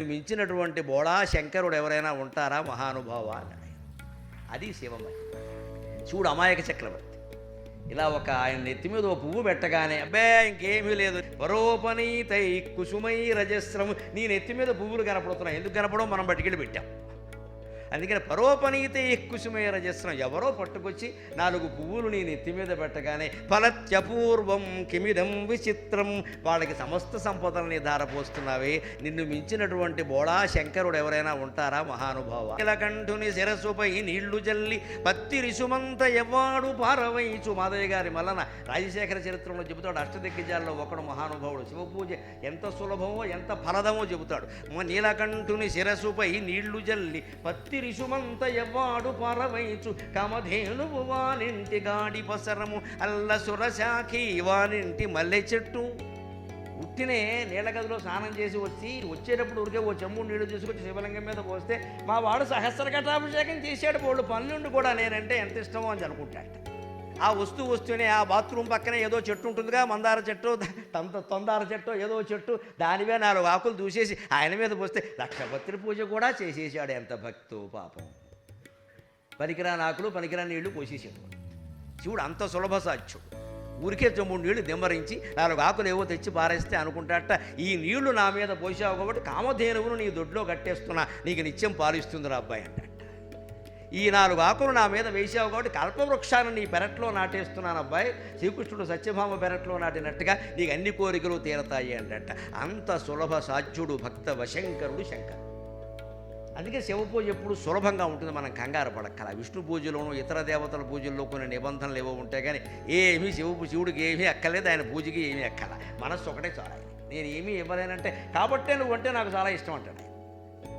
మించినటువంటి బోళా శంకరుడు ఎవరైనా ఉంటారా? మహానుభావ అన్నాడు అది శివమై చూడు అమాయక చక్రవర్తి. ఇలా ఒక ఆయన నెత్తి మీద ఓ పువ్వు పెట్టగానే అబ్బే ఇంకేమీ లేదు. పరోపనీతై కుసుమై రజస్రము. నీ నెత్తి మీద పువ్వులు కనపడుతున్నాయి. ఎందుకు కనపడో మనం పట్టుకెళ్ళి పెట్టాం. అందుకని పరోపనీతే కుసుమే రజస్రం ఎవరో పట్టుకొచ్చి నాలుగు పువ్వులు నీ నెత్తి మీద పెట్టగానే ఫలత్యపూర్వం కిమిదం విచిత్రం. వాళ్ళకి సమస్త సంపదల్ని ధారపోస్తున్నావే. నిన్ను మించినటువంటి బోళా శంకరుడు ఎవరైనా ఉంటారా మహానుభావ? నీలకంఠుని శిరస్సుపై నీళ్ళు జల్లి పత్తి రిసుమంత ఎవ్వాడు పారవయించు మాదయ్య గారి మల్లన రాజశేఖర చరిత్రలో చెబుతాడు అష్టదిగ్గజాల్లో ఒకడు మహానుభావుడు. శివపూజ ఎంత సులభమో ఎంత ఫలదమో చెబుతాడు. నీలకంఠుని శిరస్సుపై నీళ్ళు జల్లి పత్తి తిరిషుమంత ఎవ్వాడు పరవైచు కమధేనువు వానింటి గాడి పసరము అల్ల సురశాఖి వానింటి మల్లె చెట్టు. ఉట్టినే నీళ్ళగదిలో స్నానం చేసి వచ్చి వచ్చేటప్పుడు ఉరికే ఓ చెమ్ము నీళ్ళు తీసుకొచ్చి శివలింగం మీద పోస్తే మా వాడు సహస్ర ఘటాభిషేకం చేశాడు బోళ్ళు. పనులుండి కూడా నేనంటే ఎంత ఇష్టమో అని అనుకుంటాడు ఆ వస్తూ వస్తూనే ఆ బాత్రూమ్ పక్కనే ఏదో చెట్టు ఉంటుందిగా మందార చెట్టు తంత తొందార చెట్టు ఏదో చెట్టు దానివే నాలుగు ఆకులు దూసేసి ఆయన మీద పోస్తే లక్షపత్రి పూజ కూడా చేసేసాడు ఎంత భక్తో పాపం. పనికిరాని ఆకులు పనికిరాని నీళ్ళు పోసేసాడు. శివుడు అంత సులభ సాధ్యుడు ఊరికే తొమ్మిది నీళ్ళు దిమ్మరించి నాలుగు ఆకులు ఏవో తెచ్చి పారేస్తే అనుకుంటాట ఈ నీళ్ళు నా మీద పోసావు కాబట్టి కామధేనువును నీ దొడ్లో కట్టేస్తున్నా నీకు నిత్యం పాలిస్తుందిరా అబ్బాయి అంట ఈ నాలుగు ఆకులు నా మీద వేసావు కాబట్టి కల్పవృక్షాన్ని నీ పెరట్లో నాటేస్తున్నాను అబ్బాయి. శ్రీకృష్ణుడు సత్యభామ పెరట్లో నాటినట్టుగా నీకు అన్ని కోరికలు తీరతాయి అంటట. అంత సులభ సాధ్యుడు భక్త వశంకరుడు శంకర్. అందుకే శివ పూజ ఎప్పుడు సులభంగా ఉంటుంది మనం కంగారు పడక్కల. విష్ణు పూజలోను ఇతర దేవతల పూజల్లో కొన్ని నిబంధనలు ఏవో ఉంటాయి కానీ ఏమీ శివ శివుడికి ఏమీ ఎక్కలేదు ఆయన పూజకి ఏమీ ఎక్కల మనస్సు ఒకటే చాలా. నేను ఏమీ ఇవ్వలేనంటే కాబట్టే నువ్వు అంటే నాకు చాలా ఇష్టం అంటాడు.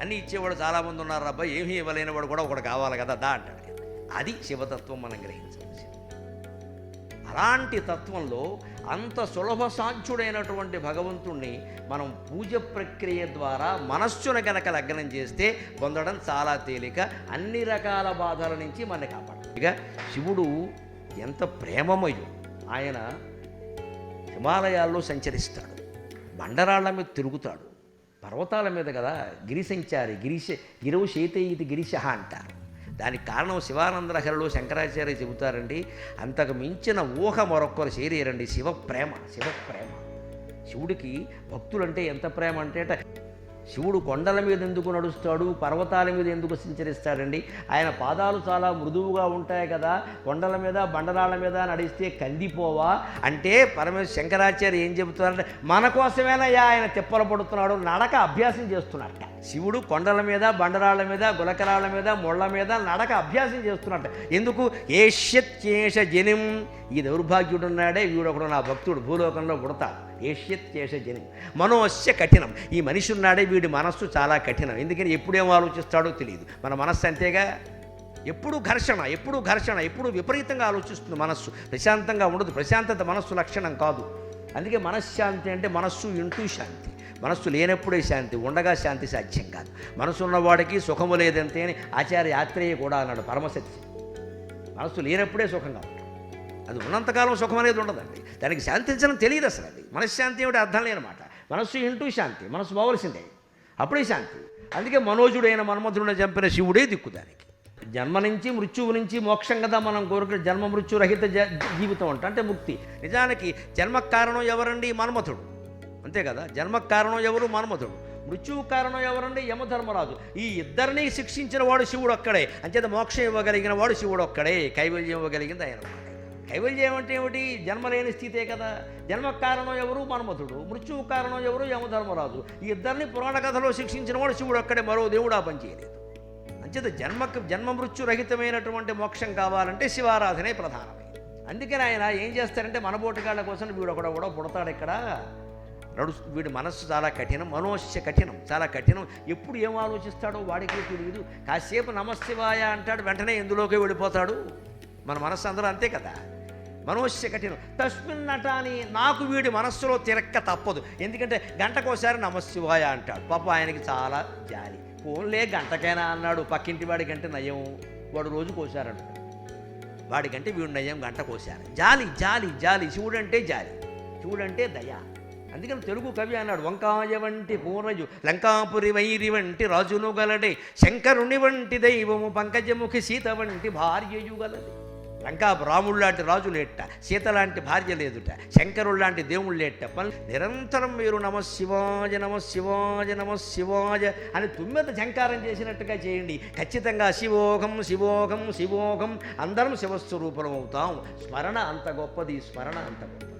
అన్నీ ఇచ్చేవాడు చాలామంది ఉన్నారు అబ్బా ఏమీ ఇవ్వలేని వాడు కూడా ఒకడు కావాలి కదా దా అంటాడు. అది శివతత్వం మనం గ్రహించవలసింది. అలాంటి తత్వంలో అంత సులభ సాధ్యుడైనటువంటి భగవంతుణ్ణి మనం పూజ ప్రక్రియ ద్వారా మనస్సును గనక లగ్నం చేస్తే పొందడం చాలా తేలిక. అన్ని రకాల బాధల నుంచి మన కాపాడు ఇక శివుడు ఎంత ప్రేమమయుడు ఆయన హిమాలయాల్లో సంచరిస్తాడు. బండరాళ్ళ మీద తిరుగుతాడు. పర్వతాల మీద కదా గిరిశంచారి గిరిశ గిరవు ఇది గిరిశ అంటారు. దానికి కారణం శివానందరహరిలో శంకరాచార్య చెబుతారండి అంతకు మించిన ఊహ మరొక్కరు చేరేరండి. శివ ప్రేమ శివ ప్రేమ శివుడికి భక్తులంటే ఎంత ప్రేమ అంటే అట శివుడు కొండల మీద ఎందుకు నడుస్తాడు? పర్వతాల మీద ఎందుకు సంచరిస్తాడండి? ఆయన పాదాలు చాలా మృదువుగా ఉంటాయి కదా. కొండల మీద బండరాళ్ళ మీద నడిస్తే కందిపోవా? అంటే పరమ శంకరాచార్య ఏం చెబుతున్నారంటే మన కోసమేనయ్యా ఆయన తిప్పలు పడుతున్నాడు నడక అభ్యాసం చేస్తున్నట్ట శివుడు కొండల మీద బండరాళ్ళ మీద గులకరాళ్ళ మీద ముళ్ళ మీద నడక అభ్యాసం చేస్తున్నట్ట. ఎందుకు? ఏష్యత్యేష జనిం. ఈ దౌర్భాగ్యుడు ఉన్నాడే వీడొకడు నా భక్తుడు భూలోకంలో పుడతాడు. ఏష్యత్యేష జనిం. మనోస్య కఠినం. ఈ మనిషి ఉన్నాడే వీడి మనస్సు చాలా కఠినం. ఎందుకని ఎప్పుడేం ఆలోచిస్తాడో తెలియదు. మన మనస్సు అంతేగా? ఎప్పుడు ఘర్షణ ఎప్పుడు ఘర్షణ ఎప్పుడు విపరీతంగా ఆలోచిస్తుంది మనస్సు. ప్రశాంతంగా ఉండదు. ప్రశాంతత మనస్సు లక్షణం కాదు. అందుకే మనశ్శాంతి అంటే మనస్సు ఇంటూ శాంతి మనస్సు లేనప్పుడే శాంతి ఉండగా శాంతి సాధ్యం కాదు. మనసు ఉన్నవాడికి సుఖము లేదంతే అని ఆచార్య యాత్రేయ కూడా అన్నాడు పరమసత్యం. మనస్సు లేనప్పుడే సుఖంగా ఉంటుంది అది ఉన్నంతకాలం సుఖం అనేది ఉండదండి. దానికి శాంతించడం తెలియదు అసలు అది. మనశ్శాంతి ఏమిటి అర్థం లేనమాట మనస్సు ఇంటూ శాంతి మనస్సు పోవలసిందే అప్పుడే శాంతి. అందుకే మనోజుడైన మన్మధుడిని చంపిన శివుడే దిక్కు దానికి. జన్మ నుంచి మృత్యువు నుంచి మోక్షం కదా మనం కోరుకునే జన్మ మృత్యురహిత జీవితం అంట అంటే ముక్తి. నిజానికి జన్మ కారణం ఎవరండి? మన్మథుడు అంతే కదా? జన్మకు కారణం ఎవరు? మన్మధుడు మృత్యువు కారణం ఎవరండి? యమధర్మరాజు. ఈ ఇద్దరిని శిక్షించిన వాడు శివుడు ఒక్కడే. అంచేత మోక్షం ఇవ్వగలిగిన వాడు శివుడు ఒక్కడే. కైవల్యం ఇవ్వగలిగింది ఆయన కైవల్యం అంటే ఏమిటి? జన్మలేని స్థితే కదా? జన్మ కారణం ఎవరు? మన్మథుడు మృత్యువు కారణం ఎవరు? యమధర్మరాజు. ఈ ఇద్దరిని పురాణ కథలో శిక్షించిన వాడు శివుడు ఒక్కడే. మరో దేవుడు ఆ పనిచేయలేదు అంచేత జన్మకు జన్మ మృత్యు రహితమైనటువంటి మోక్షం కావాలంటే శివారాధనే ప్రధానమే అందుకని ఆయన ఏం చేస్తారంటే మనబోటు కాళ్ళ కోసం వీడు ఒకడ కూడా పుడతాడు ఇక్కడ. నడు వీడి మనస్సు చాలా కఠినం మనోశ కఠినం చాలా కఠినం. ఎప్పుడు ఏం ఆలోచిస్తాడో వాడికి తెలియదు కాసేపు నమస్తివాయ అంటాడు వెంటనే ఎందులోకి వెళ్ళిపోతాడు? మన మనస్సు అందరూ అంతే కదా. మనోస్య కఠినం. తస్మిన్ నటాని నాకు వీడి మనస్సులో తిరక్క తప్పదు. ఎందుకంటే గంటకోసారి నమస్తివాయ అంటాడు. పాప ఆయనకి చాలా జాలి. ఫోన్లే గంటకైనా అన్నాడు పక్కింటి వాడి గంటే నయం. వాడు రోజు కోసారంటాడు వాడికంటే వీడు నయం గంట కోశారు జాలి జాలి జాలి. శివుడంటే జాలి. శివుడంటే దయ. అందుకని తెలుగు కవి అన్నాడు వంకాయ వంటి పూరజు లంకాపురి వైరి వంటి రాజును గలడే శంకరుని వంటి దైవము పంకజముఖి సీత వంటి భార్యయు గలది. లంకా రాముడు లాంటి రాజు లేట సీత లాంటి భార్య లేదుట శంకరుడు లాంటి దేవుడు లేట పని నిరంతరం మీరు నమ శివాజ నమ శివాజ నమ శివాజ అని తుమ్మెద శంకారం చేసినట్టుగా చేయండి. ఖచ్చితంగా శివోగం శివోగం శివోగం అందరం శివస్వరూపం అవుతాం. స్మరణ అంత గొప్పది స్మరణ అంత గొప్పది.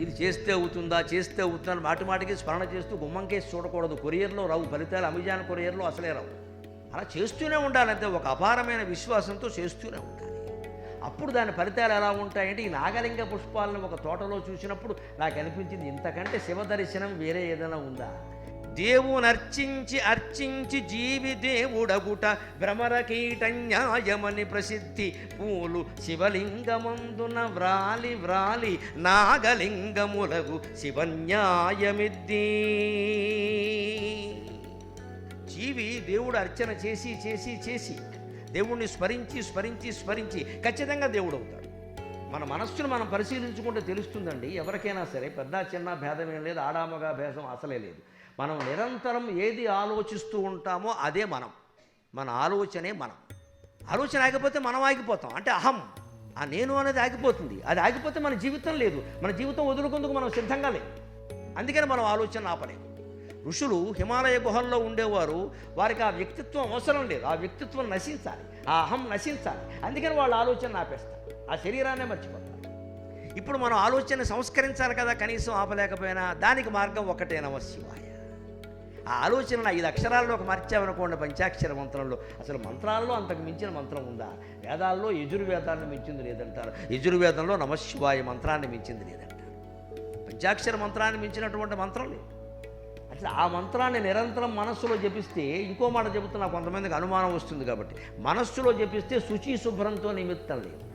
ఇది చేస్తే అవుతుందా? చేస్తే అవుతుందా మాటి మాటికి స్మరణ చేస్తూ గుమ్మంకేసి చూడకూడదు. కొరియర్లో రావు. ఫలితాలు అమెజాన్ కొరియర్లో అసలే రావు. అలా చేస్తూనే ఉండాలంటే ఒక అపారమైన విశ్వాసంతో చేస్తూనే ఉండాలి. అప్పుడు దాని ఫలితాలు ఎలా ఉంటాయంటే ఈ నాగలింగ పుష్పాలను ఒక తోటలో చూసినప్పుడు నాకు అనిపించింది ఇంతకంటే శివ దర్శనం వేరే ఏదైనా ఉందా? దేవుని అర్చించి అర్చించి జీవి దేవుడగుట భ్రమర కీటన్యాయమని ప్రసిద్ధి పూలు శివలింగమందున వ్రాలి వ్రాలి నాగలింగములగు శివన్యాయమిద్ది. జీవి దేవుడు అర్చన చేసి చేసి చేసి దేవుణ్ణి స్మరించి స్మరించి స్మరించి ఖచ్చితంగా దేవుడు అవుతాడు మన మనస్సును మనం పరిశీలించుకుంటే తెలుస్తుందండి. ఎవరికైనా సరే పెద్ద చిన్న భేదమేం లేదు ఆడామగా భేదం అసలే లేదు. మనం నిరంతరం ఏది ఆలోచిస్తూ ఉంటామో అదే మనం. మన ఆలోచనే మనం. ఆలోచన ఆగిపోతే మనం ఆగిపోతాం. అంటే అహం ఆ నేను అనేది ఆగిపోతుంది. అది ఆగిపోతే మన జీవితం లేదు. మన జీవితం వదులుకుందుకు మనం సిద్ధంగా లేదు అందుకని మనం ఆలోచన ఆపలేము ఋషులు హిమాలయ గుహల్లో ఉండేవారు. వారికి ఆ వ్యక్తిత్వం అవసరం లేదు. ఆ వ్యక్తిత్వం నశించాలి. ఆ అహం నశించాలి. అందుకని వాళ్ళ ఆలోచన ఆపేస్తారు. ఆ శరీరాన్నే మర్చిపోతారు ఇప్పుడు మనం ఆలోచన సంస్కరించాలి కదా కనీసం ఆపలేకపోయినా దానికి మార్గం ఒకటే నమ శివాయ ఆ ఆలోచనను ఐదు అక్షరాల్లో ఒక మార్చామనుకోండి పంచాక్షర మంత్రంలో. అసలు మంత్రాల్లో అంతకు మించిన మంత్రం ఉందా? వేదాల్లో యజుర్వేదాన్ని మించింది లేదంటారు. యజుర్వేదంలో నమశివాయ మంత్రాన్ని మించింది లేదంటారు. పంచాక్షర మంత్రాన్ని మించినటువంటి మంత్రం లేదు. అసలు ఆ మంత్రాన్ని నిరంతరం మనస్సులో జపిస్తే ఇంకో మాట చెబుతున్నా కొంతమందికి అనుమానం వస్తుంది కాబట్టి. మనస్సులో జపిస్తే శుచి శుభ్రంతో నిమిత్తం లేదు.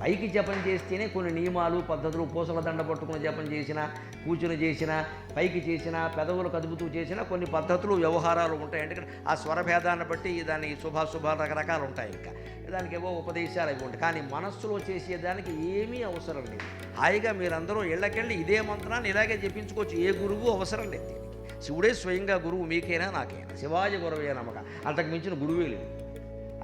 పైకి జపం చేస్తేనే కొన్ని నియమాలు పద్ధతులు పూసల దండ పట్టుకుని జపం చేసినా కూర్చుని చేసినా పైకి చేసినా పెదవులు కదుపుతూ చేసినా కొన్ని పద్ధతులు వ్యవహారాలు ఉంటాయి. ఎందుకంటే ఆ స్వరభేదాన్ని బట్టి దాని శుభాశుభ రకరకాలు ఉంటాయి ఇంకా. దానికి ఏవో ఉపదేశాలు అవి ఉంటాయి. కానీ మనస్సులో చేసేదానికి ఏమీ అవసరం లేదు. హాయిగా మీరందరూ ఇళ్ళకెళ్ళి ఇదే మంత్రాన్ని ఇలాగే జపించుకోవచ్చు. ఏ గురువు అవసరం లేదు దీనికి. శివుడే స్వయంగా గురువు మీకైనా నాకైనా? శివాజీ గురవే నమ్మక. అంతకు మించిన గురువే లేదు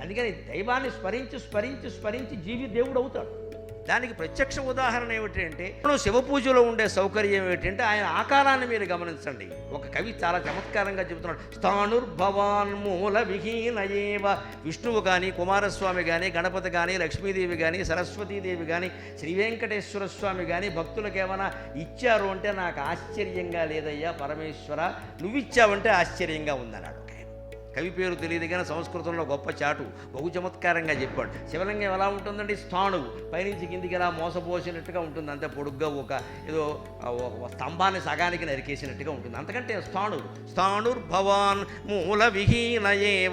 అందుకని దైవాన్ని స్మరించి స్మరించి స్మరించి జీవి దేవుడు అవుతాడు. దానికి ప్రత్యక్ష ఉదాహరణ ఏమిటంటే మనం శివ పూజలో ఉండే సౌకర్యం ఏమిటంటే ఆయన ఆకారాన్ని మీరు గమనించండి. ఒక కవి చాలా చమత్కారంగా చెబుతున్నాడు స్థానుర్భవాన్ మూల విహీనయేవ విష్ణువు కానీ కుమారస్వామి కానీ గణపతి కానీ లక్ష్మీదేవి కానీ సరస్వతీదేవి కానీ శ్రీ వెంకటేశ్వర స్వామి కానీ భక్తులకు ఏమైనా ఇచ్చారు అంటే నాకు ఆశ్చర్యంగా లేదయ్యా పరమేశ్వర నువ్వు ఇచ్చావంటే ఆశ్చర్యంగా ఉందన్నాడు. కవి పేరు తెలియదు కానీ సంస్కృతంలో గొప్ప చాటు బహు చమత్కారంగా చెప్పాడు. శివలింగం ఎలా ఉంటుందండి? స్థాణువు పైనుంచి కిందికి ఎలా మోసపోసినట్టుగా ఉంటుంది. అంతే పొడుగ్గా ఒక ఏదో స్తంభాన్ని సగానికి నరికేసినట్టుగా ఉంటుంది. అంతకంటే స్థాణువు స్థాణుర్భవాన్ మూల విహీనయేవ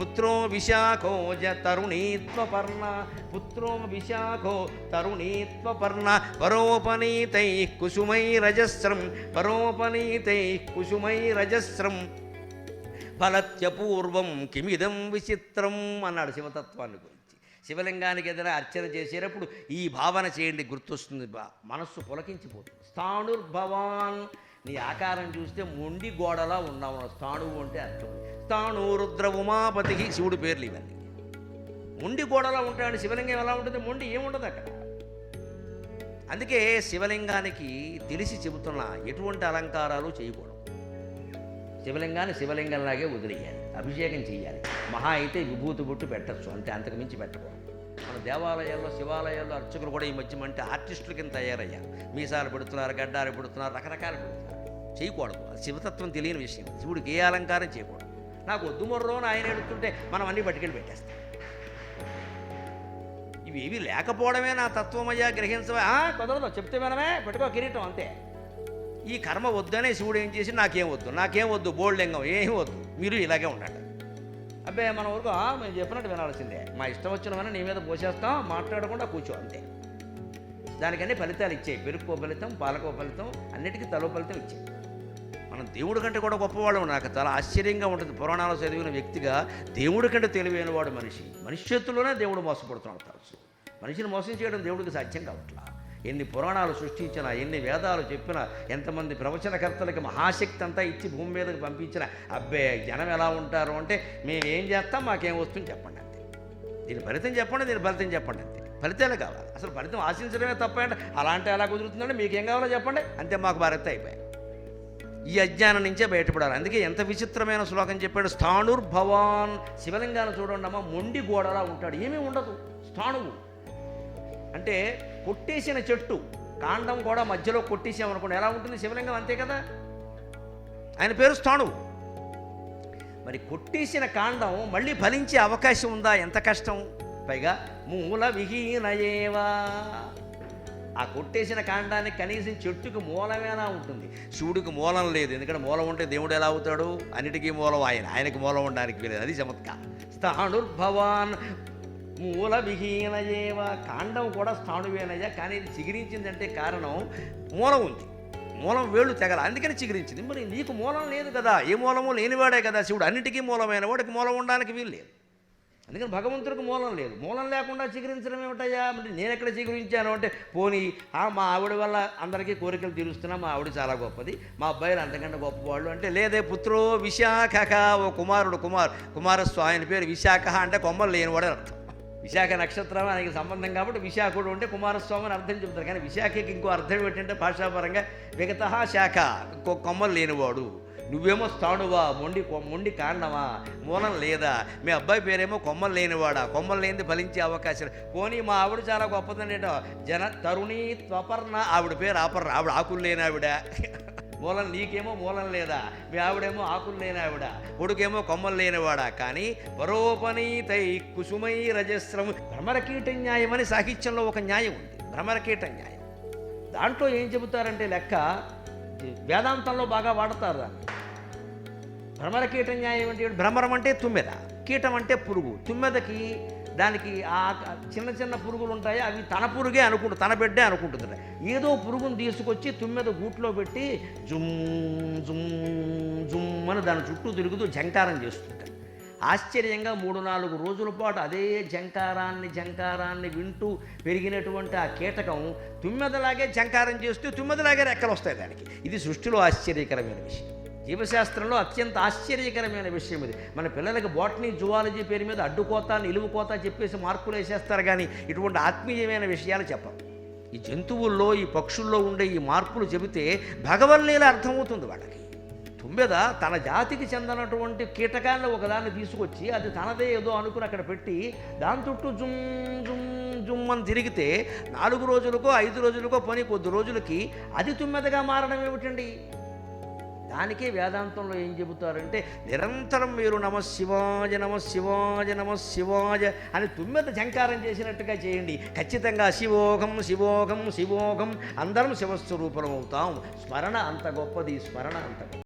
పుత్రో విశాఖోజ తరుణీత్వపర్ణ. పుత్రో విశాఖో తరుణీత్వపర్ణ. పరోపనీతై కుసుమైరజస్రం. పరోపనీతై కుసుమైరజస్రం. ఫలత్యపూర్వం కిమిదం విచిత్రం అన్నాడు శివతత్వాన్ని గురించి. శివలింగానికి ఏదైనా అర్చన చేసేటప్పుడు ఈ భావన చేయండి గుర్తొస్తుంది. బా మనస్సు పులకించిపోతుంది. స్థాణుర్భవాన్ నీ ఆకారం చూస్తే మొండి గోడలా ఉన్నావు స్థాణువు అంటే అర్థం. స్థాణు రుద్ర ఉమాపతికి శివుడు పేర్లు ఇవన్నీ. మొండి గోడలా ఉంటాడు శివలింగం ఎలా ఉంటుంది? మొండి ఏముండదు అక్కడ. అందుకే శివలింగానికి తెలిసి చెబుతున్నా ఎటువంటి అలంకారాలు చేయకూడదు. శివలింగాన్ని శివలింగంలాగే వదిలేయాలి అభిషేకం చేయాలి మహా అయితే విభూతి బొట్టు పెట్టచ్చు అంతే అంతకు మించి పెట్టకూడదు. మన దేవాలయాల్లో శివాలయాల్లో అర్చకులు కూడా ఈ మధ్య అంటే ఆర్టిస్టుల కింద తయారయ్యారు. మీసాలు పెడుతున్నారు గడ్డాలు పెడుతున్నారు రకరకాలు పెడుతున్నారు. చేయకూడదు అది శివతత్వం తెలియని విషయం. శివుడికి ఏ అలంకారం చేయకూడదు. నాకు వద్దు మొర్రోని ఆయన ఎడుతుంటే మనం అన్నీ పట్టుకెళ్ళి పెట్టేస్తాం. ఇవి ఏవి లేకపోవడమే నా తత్వమయ్యా గ్రహించవా? ఆ, కుదరదు చెప్తే మనమే పెట్టుకో కిరీటం అంతే. ఈ కర్మ వద్దనే శివుడు ఏం చేసి నాకేం వద్దు నాకేం వద్దు బోల్డెంగం ఏం వద్దు మీరు ఇలాగే ఉండండి. అబ్బే మన వరకు మేము చెప్పినట్టు వినాల్సిందే. మా ఇష్టం వచ్చినవన్నీ నీ మీద పోసేస్తాం మాట్లాడకుండా కూర్చో అంతే. దానికన్నీ ఫలితాలు ఇచ్చాయి. పెరుక్కో ఫలితం పాలకో ఫలితం అన్నిటికీ తలో ఫలితం ఇచ్చాయి. మనం దేవుడి కంటే కూడా గొప్పవాడు నాకు చాలా ఆశ్చర్యంగా ఉంటుంది. పురాణాలు చదివిన వ్యక్తిగా దేవుడి కంటే తెలివైన వాడు మనిషి. మనిషి చేతుల్లోనే దేవుడు మోసపడుతున్నాడు తరచు. మనిషిని మోసం చేయడం దేవుడికి సాధ్యం కావట్లా? ఎన్ని పురాణాలు సృష్టించినా ఎన్ని వేదాలు చెప్పినా ఎంతమంది ప్రవచనకర్తలకి మహాశక్తి అంతా ఇచ్చి భూమి మీదకి పంపించిన అబ్బే జనం ఎలా ఉంటారు అంటే మేము ఏం చేస్తాం మాకేం వస్తుంది చెప్పండి అంతే. దీని ఫలితం చెప్పండి దీని ఫలితం చెప్పండి అంతే. ఫలితాలు కావాలి. అసలు ఫలితం ఆశించడమే తప్ప అంటే అలాంటి ఎలా కుదురుతుందంటే మీకేం కావాలో చెప్పండి. అంతే మాకు భారత్ అయిపోయాయి. ఈ అజ్ఞానం నుంచే బయటపడాలి. అందుకే ఎంత విచిత్రమైన శ్లోకం చెప్పాడు. స్థాణుర్భవాన్. శివలింగాన్ని చూడండి అమ్మ మొండి గోడలా ఉంటాడు. ఏమీ ఉండదు. స్థాణువు. అంటే కొట్టేసిన చెట్టు కాండం కూడా మధ్యలో కొట్టేసామనుకోండి ఎలా ఉంటుంది? శివలింగం అంతే కదా? ఆయన పేరు స్థాణువు మరి కొట్టేసిన కాండం మళ్ళీ ఫలించే అవకాశం ఉందా? ఎంత కష్టం? పైగా మూల విహీనయేవా. ఆ కొట్టేసిన కాండానికి కనీసం చెట్టుకు మూలమేనా ఉంటుంది? శివుడికి మూలం లేదు. ఎందుకంటే మూలం ఉంటే దేవుడు ఎలా అవుతాడు? అన్నిటికీ మూలం ఆయన. ఆయనకి మూలం ఉండడానికి వీలేదు. అది చమత్కారం. స్థాణుర్భవాన్ మూల విహీనయేవ కాండం కూడా స్థాణువేనయ్యా కానీ ఇది చిగిరించిందంటే కారణం మూలం ఉంది. మూలం వేళ్ళు తెగల అందుకని చిగురించింది. మరి నీకు మూలం లేదు కదా ఏ మూలము లేనివాడే కదా శివుడు అన్నిటికీ మూలమైన వాడికి మూలం ఉండడానికి వీలు లేదు. అందుకని భగవంతుడికి మూలం లేదు. మూలం లేకుండా చిగురించడం ఏమిటయ్యా? మరి నేను ఎక్కడ చిగురించాను అంటే పోనీ మా ఆవిడ వల్ల అందరికీ కోరికలు తీరుస్తున్నా మా ఆవిడ చాలా గొప్పది. మా అబ్బాయిలు అంతకంటే గొప్పవాళ్ళు అంటే లేదే పుత్రో విశాఖ ఓ కుమారుడు కుమార్ కుమారస్వామి ఆయన పేరు విశాఖ అంటే కొమ్మలు లేనివాడు అర్థం. విశాఖ నక్షత్రం ఆయనకి సంబంధం కాబట్టి విశాఖుడు ఉంటే కుమారస్వామి అని అర్థం చెబుతారు. కానీ విశాఖకి ఇంకో అర్థం ఏంటంటే భాషాపరంగా విగత శాఖ. ఇంకో కొమ్మలు లేనివాడు. నువ్వేమో స్థాణువా? మొండి కొ- మొండి కాండమా మూలం లేదా? మీ అబ్బాయి పేరేమో కొమ్మలు లేనివాడా? కొమ్మలు లేనిది ఫలించే అవకాశం పోనీ మా ఆవిడ చాలా గొప్పదండి జన తరుణి త్వపర్ణ ఆవిడ పేరు ఆపర్ణ. ఆవిడ ఆకులు లేని ఆవిడ. మూలం నీకేమో మూలం లేదా? మీ ఆవిడేమో ఆకులు లేని ఆవిడ కొడుకేమో కొమ్మలు లేనివాడా కానీ పరోపనీతై కుసుమై రజస్రం భ్రమరకీట న్యాయమని సాహిత్యంలో ఒక న్యాయం ఉంది. భ్రమరకీట న్యాయం. దాంట్లో ఏం చెబుతారంటే లెక్క వేదాంతంలో బాగా వాడతారు దాన్ని. భ్రమర కీట న్యాయం అంటే భ్రమరం అంటే తుమ్మెద కీటం అంటే పురుగు. తుమ్మెదకి దానికి ఆ చిన్న చిన్న పురుగులు ఉంటాయి అవి తన పురుగే అనుకుంటు తన బిడ్డే అనుకుంటుంది ఏదో పురుగును తీసుకొచ్చి తుమ్మెద గూట్లో పెట్టి జుమ్ జుమ్ జుమ్ అని దాని చుట్టూ తిరుగుతూ జంకారం చేస్తుంది ఆశ్చర్యంగా మూడు నాలుగు రోజుల పాటు అదే జంకారాన్ని జంకారాన్ని వింటూ పెరిగినటువంటి ఆ కీటకం తుమ్మెదలాగే జంకారం చేస్తూ తుమ్మెదలాగే రెక్కలు వస్తాయి దానికి. ఇది సృష్టిలో ఆశ్చర్యకరమైన విషయం. జీవశాస్త్రంలో అత్యంత ఆశ్చర్యకరమైన విషయం ఇది. మన పిల్లలకి బాటనీ జువాలజీ పేరు మీద అడ్డుకోత నిలువుకోత చెప్పేసి మార్కులు వేసేస్తారు కానీ ఇటువంటి ఆత్మీయమైన విషయాలు చెప్పరు. ఈ జంతువుల్లో ఈ పక్షుల్లో ఉండే ఈ మార్పులు చెబితే భగవల్లీల అర్థమవుతుంది వాళ్ళకి. తుమ్మెద తన జాతికి చెందినటువంటి కీటకాన్ని ఒకదాన్ని తీసుకొచ్చి అది తనదే ఏదో అనుకుని అక్కడ పెట్టి దాని చుట్టూ జుమ్ జుమ్ జుమ్ అని తిరిగితే నాలుగు రోజులకో ఐదు రోజులకో పని కొద్ది రోజులకి అది తుమ్మెదగా మారడం ఏమిటండి? దానికే వేదాంతంలో ఏం చెబుతారంటే నిరంతరం మీరు నమ శివాజ నమ శివాజ నమ శివాజ అని తుమ్మెద జంకారం చేసినట్టుగా చేయండి. ఖచ్చితంగా శివోగం శివోగం శివోగం అందరం శివస్వరూపం అవుతాం స్మరణ అంత గొప్పది స్మరణ అంత గొప్ప